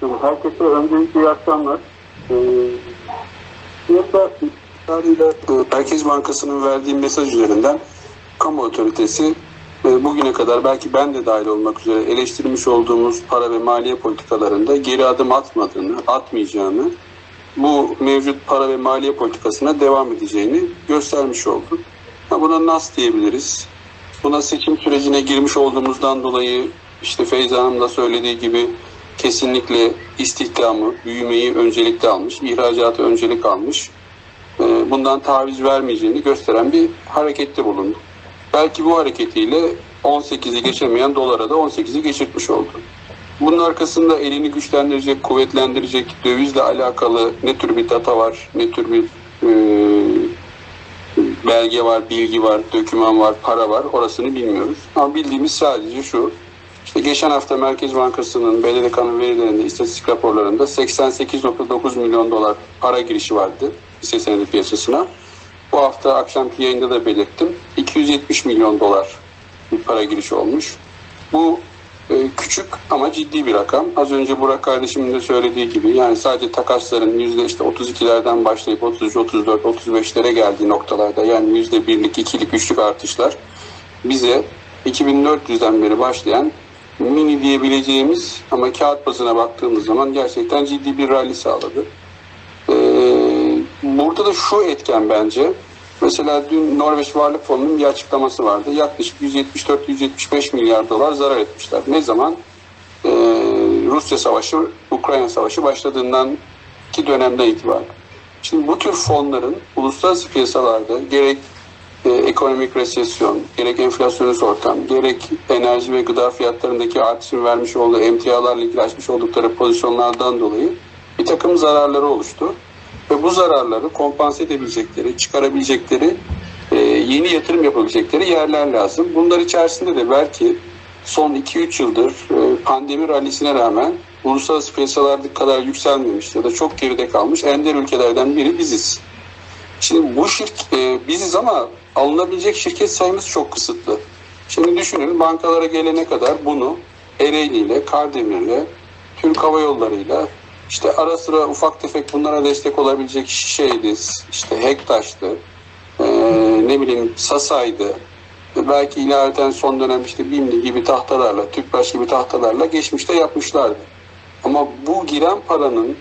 Herkese öncelikle iyi akşamlar. Ee, e, Merkez Bankası'nın verdiği mesaj üzerinden kamu otoritesi e, bugüne kadar belki ben de dahil olmak üzere eleştirmiş olduğumuz para ve maliye politikalarında geri adım atmadığını, atmayacağını, bu mevcut para ve maliye politikasına devam edeceğini göstermiş oldu. Buna nasıl diyebiliriz? Buna seçim sürecine girmiş olduğumuzdan dolayı işte Feyza Hanım da söylediği gibi kesinlikle istihdamı, büyümeyi öncelikli almış, ihracatı öncelik almış. e, Bundan taviz vermeyeceğini gösteren bir harekette bulundu. Belki bu hareketiyle 18'i geçemeyen dolara da 18'i geçirtmiş oldu. Bunun arkasında elini güçlendirecek, kuvvetlendirecek dövizle alakalı ne tür bir data var, ne tür bir e, belge var, bilgi var, döküman var, para var orasını bilmiyoruz. Ama bildiğimiz sadece şu. İşte geçen hafta Merkez Bankası'nın BDDK'nın verilerinde, istatistik raporlarında 88.9 milyon dolar para girişi vardı hisse senedi piyasasına. Bu hafta akşamki yayında da belirttim. 270 milyon dolar bir para girişi olmuş. Bu e, küçük ama ciddi bir rakam. Az önce Burak kardeşimin de söylediği gibi yani sadece takasların yüzde işte 32'lerden başlayıp 33, 34, 35'lere geldiği noktalarda yani yüzde birlik, ikilik, üçlük artışlar bize 2400'den beri başlayan mini diyebileceğimiz ama kağıt bazına baktığımız zaman gerçekten ciddi bir rally sağladı. Ee, burada da şu etken bence Mesela dün Norveç Varlık Fonu'nun bir açıklaması vardı. Yaklaşık 174-175 milyar dolar zarar etmişler. Ne zaman? Ee, Rusya Savaşı, Ukrayna Savaşı başladığından ki dönemden itibaren. Şimdi bu tür fonların uluslararası piyasalarda gerek e, ekonomik resesyon, gerek enflasyonist ortam, gerek enerji ve gıda fiyatlarındaki artışın vermiş olduğu emtialarla ilgili açmış oldukları pozisyonlardan dolayı bir takım zararları oluştu ve bu zararları kompanse edebilecekleri, çıkarabilecekleri, e, yeni yatırım yapabilecekleri yerler lazım. Bunlar içerisinde de belki son 2-3 yıldır e, pandemi rallisine rağmen uluslararası piyasalardaki kadar yükselmemiş ya da çok geride kalmış ender ülkelerden biri biziz. Şimdi bu şirk e, biziz ama alınabilecek şirket sayımız çok kısıtlı. Şimdi düşünün bankalara gelene kadar bunu Ereğli ile, Kardemir'le, Türk Hava Yolları'yla işte ara sıra ufak tefek bunlara destek olabilecek Şişe'ydi, işte Hektaş'tı, ee, ne bileyim Sasa'ydı. Belki ilaveten son dönem işte BİM'li gibi tahtalarla, Tüpraş gibi tahtalarla geçmişte yapmışlardı. Ama bu giren paranın e,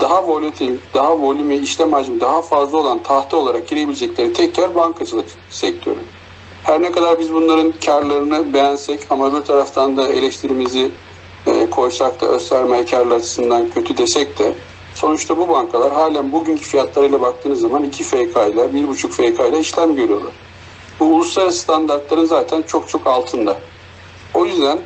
daha volatil, daha volümü, işlem hacmi daha fazla olan tahta olarak girebilecekleri tek yer bankacılık sektörü. Her ne kadar biz bunların karlarını beğensek ama bir taraftan da eleştirimizi e, koysak da öz sermaye karlı açısından kötü desek de sonuçta bu bankalar halen bugünkü fiyatlarıyla baktığınız zaman 2 FK ile 1,5 FK ile işlem görüyorlar. Bu uluslararası standartların zaten çok çok altında. O yüzden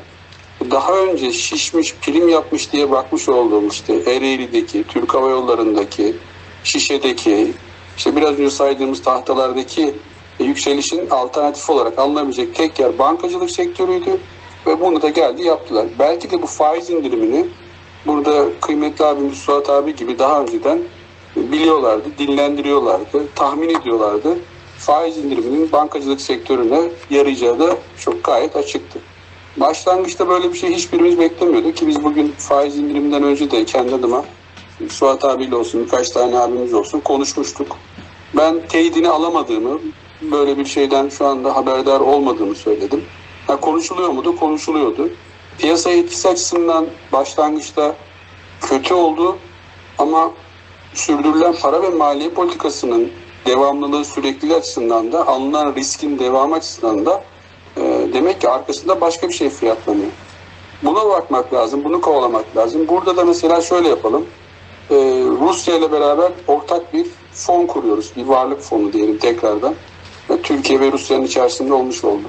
daha önce şişmiş, prim yapmış diye bakmış olduğum işte Ereğli'deki, Türk Hava Yolları'ndaki, Şişe'deki, işte biraz önce saydığımız tahtalardaki yükselişin alternatif olarak alınabilecek tek yer bankacılık sektörüydü. Ve bunu da geldi yaptılar. Belki de bu faiz indirimini burada kıymetli abimiz Suat abi gibi daha önceden biliyorlardı, dinlendiriyorlardı, tahmin ediyorlardı. Faiz indiriminin bankacılık sektörüne yarayacağı da çok gayet açıktı. Başlangıçta böyle bir şey hiçbirimiz beklemiyorduk ki biz bugün faiz indiriminden önce de kendi adıma Suat abiyle olsun birkaç tane abimiz olsun konuşmuştuk. Ben teyidini alamadığımı, böyle bir şeyden şu anda haberdar olmadığımı söyledim. Ha, konuşuluyor muydu? Konuşuluyordu. Piyasa etkisi açısından başlangıçta kötü oldu ama sürdürülen para ve maliye politikasının devamlılığı sürekliliği açısından da alınan riskin devamı açısından da demek ki arkasında başka bir şey fiyatlanıyor. Buna bakmak lazım, bunu kovalamak lazım. Burada da mesela şöyle yapalım. E, Rusya ile beraber ortak bir fon kuruyoruz. Bir varlık fonu diyelim tekrardan. Türkiye ve Rusya'nın içerisinde olmuş oldu.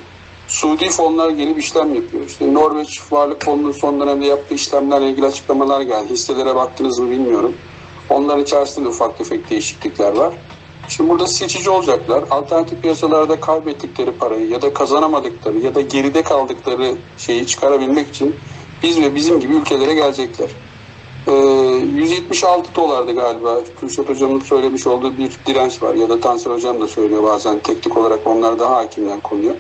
Suudi fonlar gelip işlem yapıyor. İşte Norveç Varlık Fonu'nun son dönemde yaptığı işlemlerle ilgili açıklamalar geldi. Hisselere baktınız mı bilmiyorum. Onların içerisinde ufak tefek değişiklikler var. Şimdi burada seçici olacaklar. Alternatif piyasalarda kaybettikleri parayı ya da kazanamadıkları ya da geride kaldıkları şeyi çıkarabilmek için biz ve bizim gibi ülkelere gelecekler. Ee, 176 dolardı galiba. Kürşat Hocam'ın söylemiş olduğu bir direnç var ya da Tansel Hocam da söylüyor bazen teknik olarak onlar daha hakimler konuya.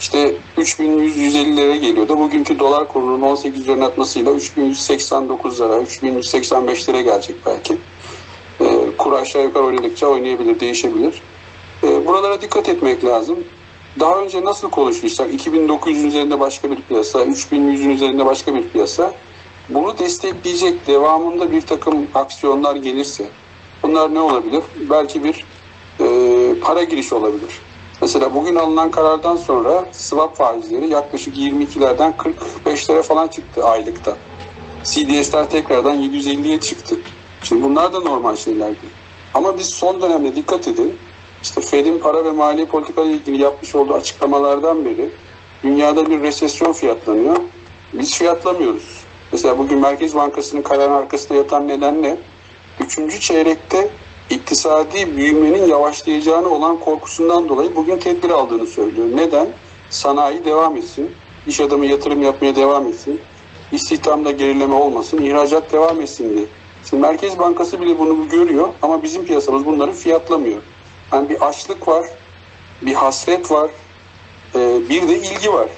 işte 3100-150'lere geliyordu. Bugünkü dolar kurunun 18 üzerine atmasıyla 3189'lara, 3185'lere gelecek belki. Ee, kur aşağı yukarı oynadıkça oynayabilir, değişebilir. Ee, buralara dikkat etmek lazım. Daha önce nasıl konuşmuşsak 2900'ün üzerinde başka bir piyasa, 3100'ün üzerinde başka bir piyasa. Bunu destekleyecek devamında bir takım aksiyonlar gelirse bunlar ne olabilir? Belki bir e, para girişi olabilir. Mesela bugün alınan karardan sonra swap faizleri yaklaşık 22'lerden 45'lere falan çıktı aylıkta. CDS'ler tekrardan 750'ye çıktı. Şimdi bunlar da normal şeyler değil. Ama biz son dönemde dikkat edin. İşte Fed'in para ve mali politika ile ilgili yapmış olduğu açıklamalardan beri dünyada bir resesyon fiyatlanıyor. Biz fiyatlamıyoruz. Mesela bugün Merkez Bankası'nın kararın arkasında yatan neden ne? Üçüncü çeyrekte iktisadi büyümenin yavaşlayacağını olan korkusundan dolayı bugün tedbir aldığını söylüyor. Neden? Sanayi devam etsin, iş adamı yatırım yapmaya devam etsin, istihdamda gerileme olmasın, ihracat devam etsin diye. Şimdi Merkez Bankası bile bunu görüyor ama bizim piyasamız bunları fiyatlamıyor. Yani bir açlık var, bir hasret var, e, bir de ilgi var.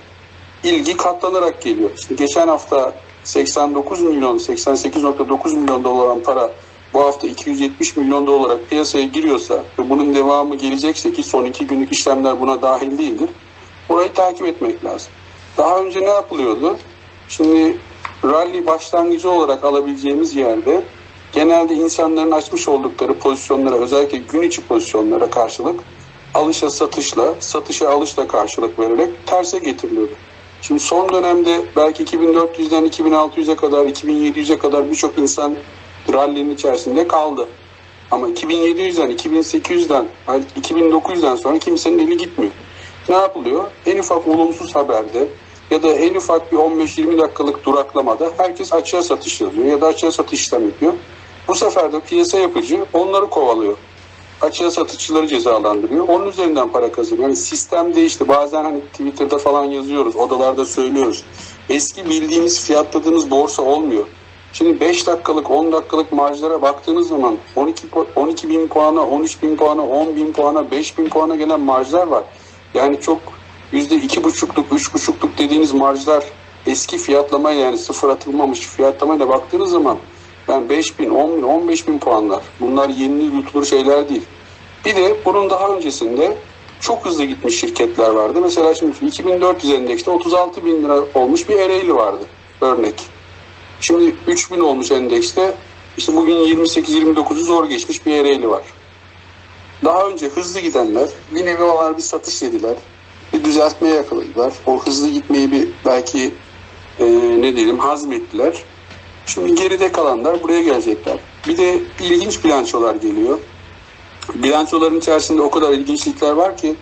İlgi katlanarak geliyor. Şimdi geçen hafta 89 milyon, 88.9 milyon dolar para bu hafta 270 milyon dolar olarak piyasaya giriyorsa ve bunun devamı gelecekse ki son iki günlük işlemler buna dahil değildir. Orayı takip etmek lazım. Daha önce ne yapılıyordu? Şimdi rally başlangıcı olarak alabileceğimiz yerde genelde insanların açmış oldukları pozisyonlara özellikle gün içi pozisyonlara karşılık alışa satışla, satışa alışla karşılık vererek terse getiriliyordu. Şimdi son dönemde belki 2400'den 2600'e kadar, 2700'e kadar birçok insan rally'nin içerisinde kaldı. Ama 2700'den, 2800'den, 2900'den sonra kimsenin eli gitmiyor. Ne yapılıyor? En ufak olumsuz haberde ya da en ufak bir 15-20 dakikalık duraklamada herkes açığa satış yazıyor ya da açığa satış işlem yapıyor. Bu sefer de piyasa yapıcı onları kovalıyor. Açığa satışçıları cezalandırıyor. Onun üzerinden para kazanıyor. Yani sistem değişti. Bazen hani Twitter'da falan yazıyoruz, odalarda söylüyoruz. Eski bildiğimiz fiyatladığımız borsa olmuyor. Şimdi 5 dakikalık, 10 dakikalık marjlara baktığınız zaman 12, pu- 12 bin puana, 13 bin puana, 10 bin puana, 5 bin puana gelen marjlar var. Yani çok yüzde iki buçukluk, üç buçukluk dediğiniz marjlar eski fiyatlama yani sıfır atılmamış fiyatlamayla baktığınız zaman yani 5 bin, 10 bin, 15 bin puanlar. Bunlar yeni yutulur şeyler değil. Bir de bunun daha öncesinde çok hızlı gitmiş şirketler vardı. Mesela şimdi 2400 endekste 36 bin lira olmuş bir Ereğli vardı örnek. Şimdi 3000 olmuş endekste. İşte bugün 28-29'u zor geçmiş bir Ereğli var. Daha önce hızlı gidenler bir nevi onlar bir satış yediler. Bir düzeltmeye yakaladılar. O hızlı gitmeyi bir belki e, ne diyelim hazmettiler. Şimdi geride kalanlar buraya gelecekler. Bir de ilginç bilançolar geliyor. Bilançoların içerisinde o kadar ilginçlikler var ki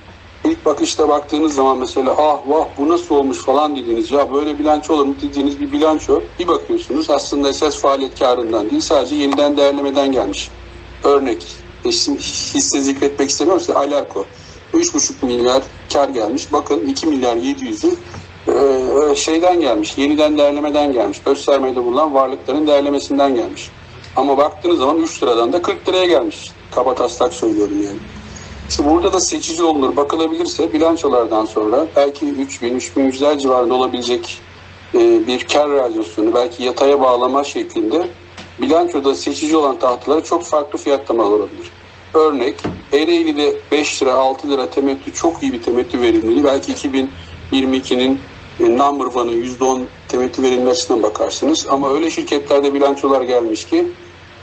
ilk bakışta baktığınız zaman mesela ah vah bu nasıl olmuş falan dediğiniz ya böyle bilanço olur mu dediğiniz bir bilanço bir bakıyorsunuz aslında esas faaliyet karından değil sadece yeniden değerlemeden gelmiş. Örnek hisse zikretmek istemiyorum size Alarko 3,5 milyar kar gelmiş. Bakın 2 milyar 700'ü e, şeyden gelmiş. Yeniden değerlemeden gelmiş. Göstermede bulunan varlıkların değerlemesinden gelmiş. Ama baktığınız zaman 3 liradan da 40 liraya gelmiş. Kaba taslak söylüyorum yani. İşte burada da seçici olunur. Bakılabilirse bilançolardan sonra belki 3000 3100'ler civarında olabilecek e, bir kar radyasyonu belki yataya bağlama şeklinde bilançoda seçici olan tahtalara çok farklı fiyatlamalar olabilir. Örnek Ereğli'de 5 lira 6 lira temettü çok iyi bir temettü verimliliği. Belki 2022'nin e, number one'ın %10 temettü verimli açısından bakarsınız. Ama öyle şirketlerde bilançolar gelmiş ki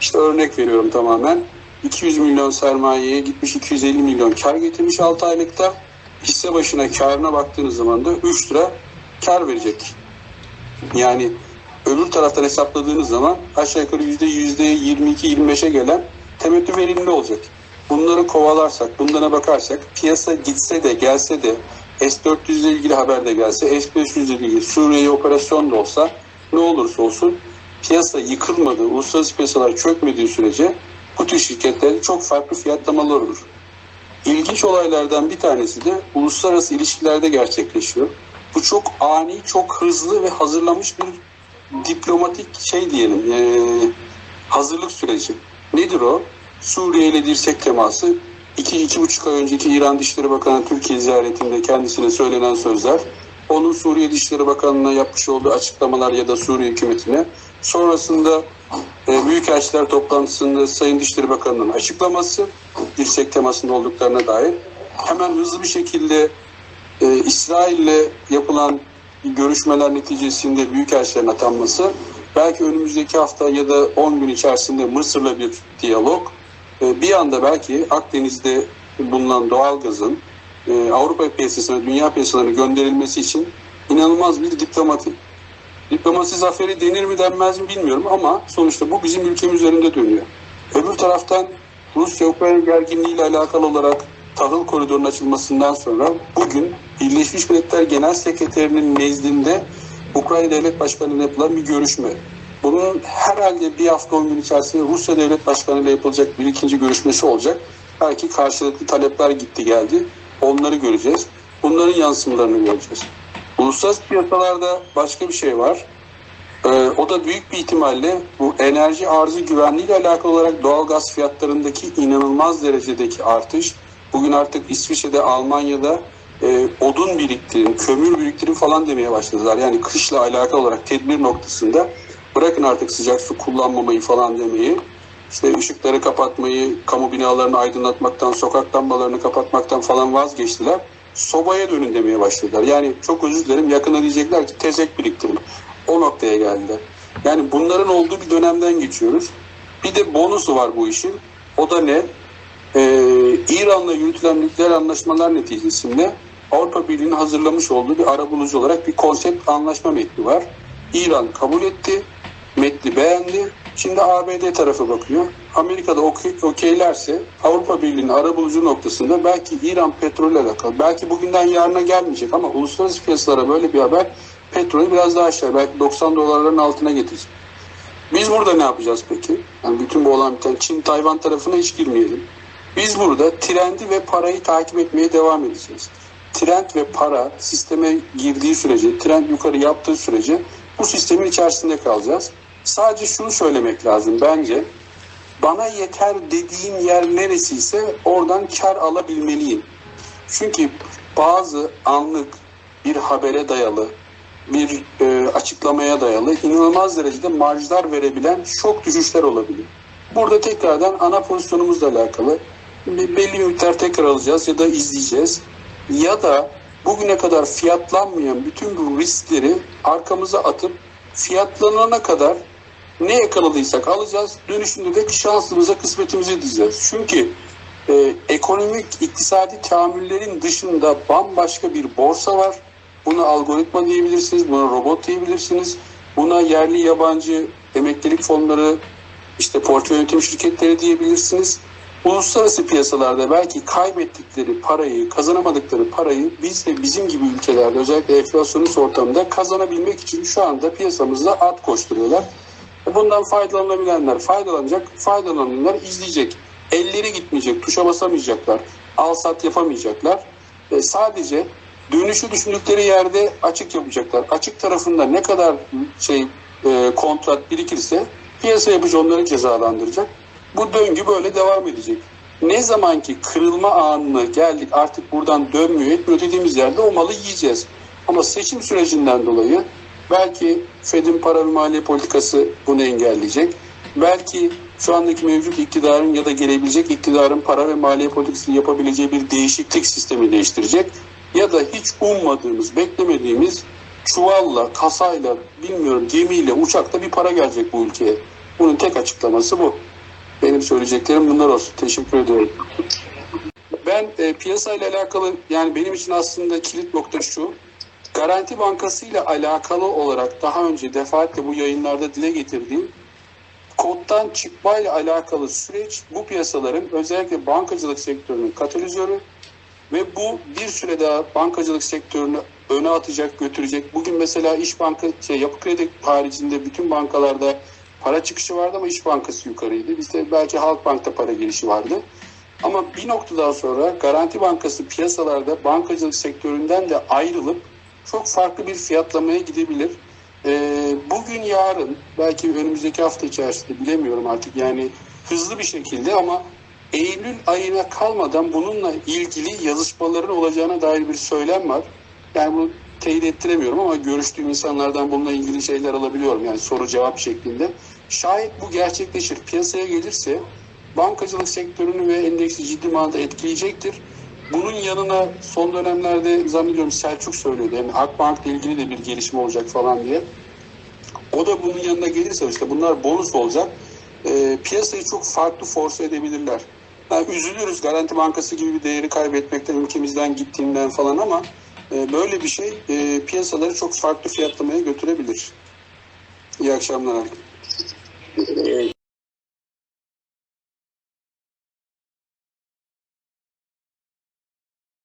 işte örnek veriyorum tamamen 200 milyon sermayeye gitmiş 250 milyon kar getirmiş 6 aylıkta. Hisse başına karına baktığınız zaman da 3 lira kar verecek. Yani öbür taraftan hesapladığınız zaman aşağı yukarı yüzde yüzde 22-25'e gelen temettü verimli olacak. Bunları kovalarsak, bunlara bakarsak piyasa gitse de gelse de S-400 ile ilgili haber de gelse, S-500 ile ilgili Suriye operasyon da olsa ne olursa olsun piyasa yıkılmadığı, uluslararası piyasalar çökmediği sürece bu tür şirketlerin çok farklı fiyatlamalar olur. İlginç olaylardan bir tanesi de uluslararası ilişkilerde gerçekleşiyor. Bu çok ani, çok hızlı ve hazırlanmış bir diplomatik şey diyelim, eee, hazırlık süreci. Nedir o? Suriye ile dirsek teması. İki, iki buçuk ay önceki İran Dışişleri Bakanı Türkiye ziyaretinde kendisine söylenen sözler, onun Suriye Dışişleri Bakanı'na yapmış olduğu açıklamalar ya da Suriye hükümetine, sonrasında e, Büyükelçiler toplantısında Sayın Dışişleri Bakanı'nın açıklaması, dirsek temasında olduklarına dair, hemen hızlı bir şekilde e, İsrail'le yapılan görüşmeler neticesinde Büyükelçilerin atanması, belki önümüzdeki hafta ya da 10 gün içerisinde Mısır'la bir diyalog, bir anda belki Akdeniz'de bulunan doğalgazın e, Avrupa piyasasına, dünya piyasalarına gönderilmesi için inanılmaz bir diplomatik. Diplomasi zaferi denir mi denmez mi bilmiyorum ama sonuçta bu bizim ülkemiz üzerinde dönüyor. Öbür taraftan Rusya-Ukrayna gerginliği ile alakalı olarak tahıl koridorunun açılmasından sonra bugün Birleşmiş Milletler Genel Sekreterinin nezdinde Ukrayna Devlet Başkanı ile yapılan bir görüşme. Bunun herhalde bir hafta on gün içerisinde Rusya Devlet Başkanı ile yapılacak bir ikinci görüşmesi olacak. Belki karşılıklı talepler gitti geldi. Onları göreceğiz. Bunların yansımalarını göreceğiz. Uluslararası piyasalarda başka bir şey var. Ee, o da büyük bir ihtimalle bu enerji arzı güvenliği ile alakalı olarak doğal gaz fiyatlarındaki inanılmaz derecedeki artış. Bugün artık İsviçre'de, Almanya'da e, odun biriktirin, kömür biriktirin falan demeye başladılar. Yani kışla alakalı olarak tedbir noktasında bırakın artık sıcak su kullanmamayı falan demeyi. İşte ışıkları kapatmayı, kamu binalarını aydınlatmaktan, sokak lambalarını kapatmaktan falan vazgeçtiler. Sobaya dönün demeye başladılar. Yani çok özür dilerim yakında diyecekler ki tezek biriktirin. O noktaya geldiler. Yani bunların olduğu bir dönemden geçiyoruz. Bir de bonusu var bu işin. O da ne? Ee, İran'la yürütülen nükleer anlaşmalar neticesinde Avrupa Birliği'nin hazırlamış olduğu bir arabulucu olarak bir konsept anlaşma metni var. İran kabul etti, metni beğendi. Şimdi ABD tarafı bakıyor. Amerika'da okey, okeylerse Avrupa Birliği'nin arabulucu noktasında belki İran petrolle alakalı, belki bugünden yarına gelmeyecek ama uluslararası piyasalara böyle bir haber petrolü biraz daha aşağı, belki 90 dolarların altına getirecek. Biz burada ne yapacağız peki? Yani bütün bu olan biten Çin, Tayvan tarafına hiç girmeyelim. Biz burada trendi ve parayı takip etmeye devam edeceğiz. Trend ve para sisteme girdiği sürece, trend yukarı yaptığı sürece bu sistemin içerisinde kalacağız. Sadece şunu söylemek lazım bence. Bana yeter dediğim yer neresiyse oradan kar alabilmeliyim. Çünkü bazı anlık bir habere dayalı, bir e, açıklamaya dayalı inanılmaz derecede marjlar verebilen şok düşüşler olabilir. Burada tekrardan ana pozisyonumuzla alakalı belli bir miktar tekrar alacağız ya da izleyeceğiz. Ya da bugüne kadar fiyatlanmayan bütün bu riskleri arkamıza atıp fiyatlanana kadar ne yakaladıysak alacağız. Dönüşünde de şansımıza, kısmetimize diyeceğiz. Çünkü e, ekonomik, iktisadi tahammüllerin dışında bambaşka bir borsa var. Buna algoritma diyebilirsiniz, buna robot diyebilirsiniz. Buna yerli yabancı emeklilik fonları, işte portföy yönetim şirketleri diyebilirsiniz. Uluslararası piyasalarda belki kaybettikleri parayı, kazanamadıkları parayı biz de bizim gibi ülkelerde özellikle enflasyonist ortamda kazanabilmek için şu anda piyasamızda at koşturuyorlar. Bundan faydalanabilenler faydalanacak, faydalananlar izleyecek. Elleri gitmeyecek, tuşa basamayacaklar, al sat yapamayacaklar. E, sadece dönüşü düşündükleri yerde açık yapacaklar. Açık tarafında ne kadar şey e, kontrat birikirse piyasa yapıcı onları cezalandıracak. Bu döngü böyle devam edecek. Ne zaman ki kırılma anına geldik artık buradan dönmüyor etmiyor yerde o malı yiyeceğiz. Ama seçim sürecinden dolayı belki Fed'in para ve maliye politikası bunu engelleyecek. Belki şu andaki mevcut iktidarın ya da gelebilecek iktidarın para ve maliye politikasını yapabileceği bir değişiklik sistemi değiştirecek. Ya da hiç ummadığımız, beklemediğimiz çuvalla, kasayla, bilmiyorum gemiyle, uçakla bir para gelecek bu ülkeye. Bunun tek açıklaması bu. Benim söyleyeceklerim bunlar olsun. Teşekkür ediyorum. Ben e, piyasayla alakalı yani benim için aslında kilit nokta şu. Garanti Bankası ile alakalı olarak daha önce defaatle bu yayınlarda dile getirdiğim koddan çıkmayla alakalı süreç bu piyasaların özellikle bankacılık sektörünün katalizörü ve bu bir süre daha bankacılık sektörünü öne atacak, götürecek. Bugün mesela İş Banka, şey, Yapı Kredi haricinde bütün bankalarda para çıkışı vardı ama İş Bankası yukarıydı. Bizde belki Halkbank'ta para girişi vardı. Ama bir noktadan sonra Garanti Bankası piyasalarda bankacılık sektöründen de ayrılıp çok farklı bir fiyatlamaya gidebilir. Ee, bugün yarın belki önümüzdeki hafta içerisinde bilemiyorum artık yani hızlı bir şekilde ama Eylül ayına kalmadan bununla ilgili yazışmaların olacağına dair bir söylem var. Yani bunu teyit ettiremiyorum ama görüştüğüm insanlardan bununla ilgili şeyler alabiliyorum. Yani soru cevap şeklinde. Şayet bu gerçekleşir, piyasaya gelirse bankacılık sektörünü ve endeksi ciddi manada etkileyecektir. Bunun yanına son dönemlerde zannediyorum Selçuk söylüyordu. Yani Akbank'la ilgili de bir gelişme olacak falan diye. O da bunun yanına gelirse işte bunlar bonus olacak. Ee, piyasayı çok farklı force edebilirler. Yani üzülürüz Garanti Bankası gibi bir değeri kaybetmekten, ülkemizden gittiğinden falan ama e, böyle bir şey e, piyasaları çok farklı fiyatlamaya götürebilir. İyi akşamlar.